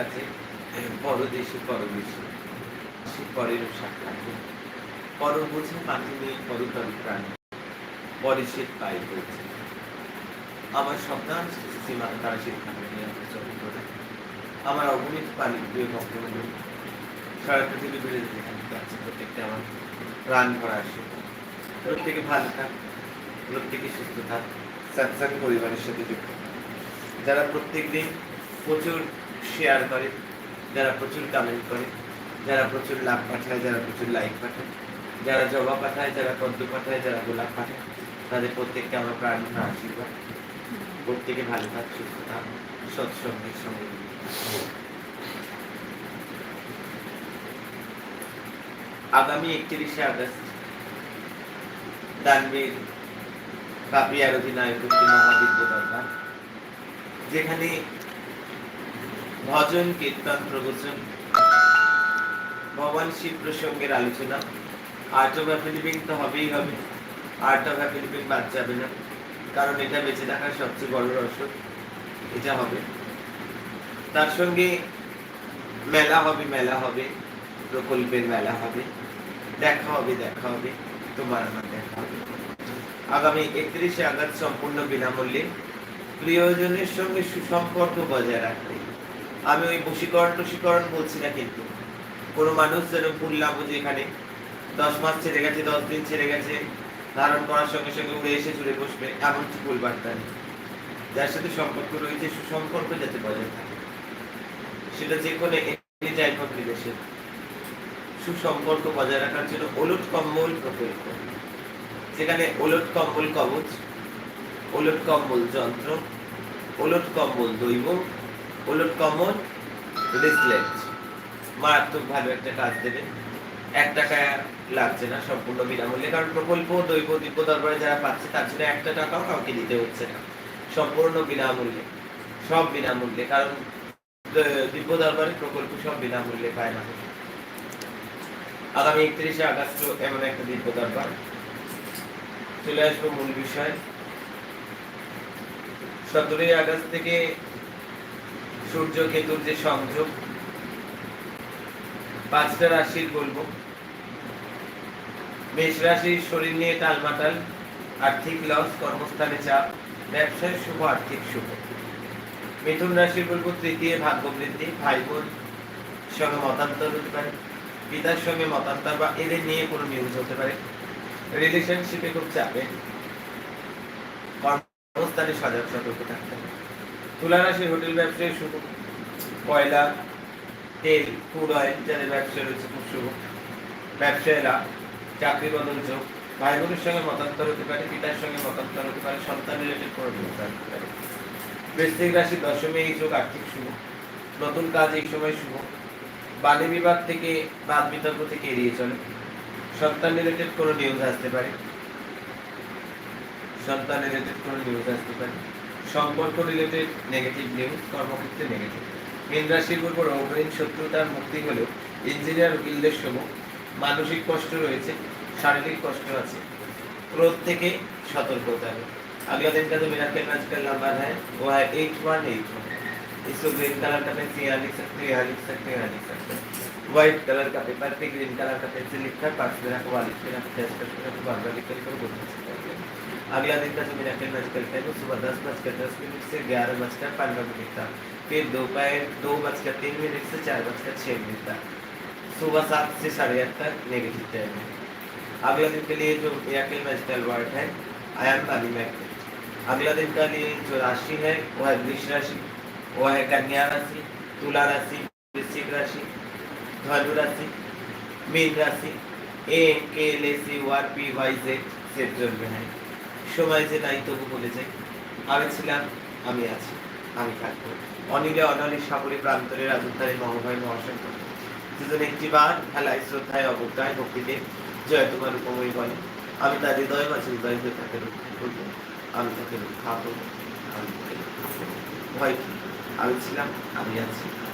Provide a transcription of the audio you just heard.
কাছে পরদেশে পরদেশে, সে পরের সাক্ষাৎ পর বুঝে মাটি নিয়ে পরতর প্রাণ। পরে সে পাই করেছে আমার সন্তান সীমা তারা শিক্ষা নিয়ে চলে করে আমার অগণিত পানি প্রিয় ভক্তবন্ধু সারা পৃথিবী বেড়ে যেখানে আছে প্রত্যেকটা আমার প্রাণ ভরা আসে। প্রত্যেকে ভালো থাক, প্রত্যেকে সুস্থ থাক সৎসঙ্গ পরিবারের সাথে যুক্ত যারা প্রত্যেক দিন প্রচুর শেয়ার করে, যারা প্রচুর কমেন্ট করে, যারা প্রচুর লাভ পাঠায়, যারা প্রচুর লাইক পাঠায়, যারা জবা পাঠায়, যারা পদ্ম পাঠায়, যারা গোলাপ পাঠায়, তাদের প্রত্যেককে আমরা প্রাণ আশীর্বাদ। প্রত্যেকে ভালো থাক, সুস্থ থাক সৎসঙ্গের সঙ্গে আগামী একত্রিশে আগস্ট, দানবীর কাপিয়ার অধিনায়ক মহাবিদ্য দরবার যেখানে ভজন কীর্তন প্রবচন। ভগবান শিব প্রসঙ্গের আলোচনা। আর্ট অফ লিভিং তো হবেই হবে। আর্ট অফ লিভিং বাদ যাবে না। কারণ এটা বেঁচে থাকার সবচেয়ে বড় রহস্য। এটা হবে। তার সঙ্গে মেলা হবে মেলা হবে। প্রকল্পের মেলা হবে। দেখা হবে দেখা হবে। তোমার আমার দেখা হবে। আগামী একত্রিশে আগস্ট সম্পূর্ণ বিনামূল্যে। প্রিয়জনের সঙ্গে সুসম্পর্ক বজায় রাখতে। আমি ওই বশীকরণ টসীকরণ বলছি না কিন্তু। কোনো মানুষ যেন না বুঝে এখানে। দশ মাস ছেড়ে গেছে, দশ দিন ছেড়ে গেছে। ধারণ করার সঙ্গে সঙ্গে উড়ে এসে চলে বসবে এমন কি ভুল বার্তা নেই যার সাথে সম্পর্ক রয়েছে, সুসম্পর্ক যাতে বজায় থাকে। সেটা যে কোনো যাই হোক বিদেশে। সুসম্পর্ক বজায় রাখার জন্য ওলট কম্বল প্রকল্প যেখানে ওলট কম্বল কবচ, ওলট কম্বল যন্ত্র, ওলট কম্বল দৈব ওলট কম্বল রিসলেট। মারাত্মক ভালো একটা কাজ দেবে। এক টাকা লাগছে না সম্পূর্ণ বিনামূল্যে, কারণ প্রকল্প, দৈব, দিব্য দরবারে যারা পাচ্ছে, তার জন্য একটা টাকাও কাউকে দিতে হচ্ছে না। সম্পূর্ণ বিনামূল্যে, সব বিনামূল্যে, কারণ দিব্য দরবারের প্রকল্প সব বিনামূল্যে পায় না। আগামী একত্রিশে আগস্ট এমন একটা দিব্য দরবার। চলে আসব মূল বিষয়। সতেরোই আগস্ট থেকে সূর্য কেতুর যে সংযোগ। পাঁচটা রাশির বলব। মেষ রাশির শরীর নিয়ে টালমাটাল, আর্থিক লস, কর্মস্থানে চাপ, ব্যবসায় শুভ, আর্থিক শুভ। মিথুন রাশির বলব তৃতীয় ভাগ্য বৃদ্ধি ভাই বোন সঙ্গে মতান্তর হতে পারে, পিতার সঙ্গে মতান্তর বা এদের নিয়ে কোনো নিউজ হতে পারে। রিলেশনশিপে খুব চাপে, কর্মস্থানে সজাগ সতর্ক থাকতে হবে তুলা হোটেল ব্যবসায় শুভ। কয়লা, তেল ফুড অয়েল যাদের ব্যবসা রয়েছে খুব শুভ। ব্যবসায়ীরা চাকরি বদল যোগ ভাই বোনের সঙ্গে মতান্তর হতে পারে, পিতার সঙ্গে মতান্তর হতে পারে, সন্তান রিলেটেড কোনো ব্যবসা হতে পারে। বৃশ্চিক রাশি দশমী এই যোগ আর্থিক শুভ। নতুন কাজ এই সময় শুভ। বাণী বিভাগ থেকে বাদ বিতর্ক থেকে এড়িয়ে চলে। সন্তান রিলেটেড কোনো নিউজ আসতে পারে। সন্তান রিলেটেড কোনো নিউজ আসতে পারে। সম্পর্ক রিলেটেড নেগেটিভ নিউজ কর্মক্ষেত্রে নেগেটিভ মীন রাশির উপর অগ্রিম শত্রুতার মুক্তি হলেও ইঞ্জিনিয়ার উকিলদের সম মানসিক কষ্ট রয়েছে শারীরিক কষ্ট আছে ক্রোধ থেকে সতর্ক হতে হবে अगला दिन का जो मेरा कैनवास का नंबर है वो है एट वन एट वन इसको ग्रीन कलर का पेंसिल यहाँ लिख सकते हो यहाँ लिख सकते हो यहाँ लिख सकते हो व्हाइट कलर का पेपर पे ग्रीन कलर का पेंसिल लिखकर पास में रखो वाली पे रखो टेस्ट करके रखो बार बार लिख कर बोल सकते हो अगला दिन का जो मेरा अकेले बजकर है, वो सुबह दस बजकर दस मिनट से ग्यारह बजकर पंद्रह मिनट तक फिर दोपहर दो बजकर तीन मिनट से चार बजकर छः मिनट तक सुबह सात से साढ़े आठ तक नेगेटिव टाइम है। अगला दिन के लिए जो मेरा अकेले वर्ड है आयाम तालीम अगला दिन का लिए जो राशि है वह है वृक्ष राशि वह है कन्या राशि, तुला राशि, वृश्चिक राशि, धनु राशि, मीन राशि। ए, के, ले, सी, वार, पी, वाई, जेड जुड़ में हैं। সময় যে নাই তবু বলে যাই। আমি ছিলাম, আমি আছি, আমি থাকব। অনিলে অনলে সাগরে প্রান্তরে রাজধানী মহাভয় মহাশঙ্খ দুজন একটি বার খেলায় শ্রদ্ধায় অবজ্ঞায় ভক্তিতে জয় তোমার উপময় বলে, আমি তার হৃদয় মাঝে হৃদয় হয়ে তাকে রক্ষা করব, আমি তাকে রক্ষা করব, আমি ভয়? আমি ছিলাম, আমি আছি।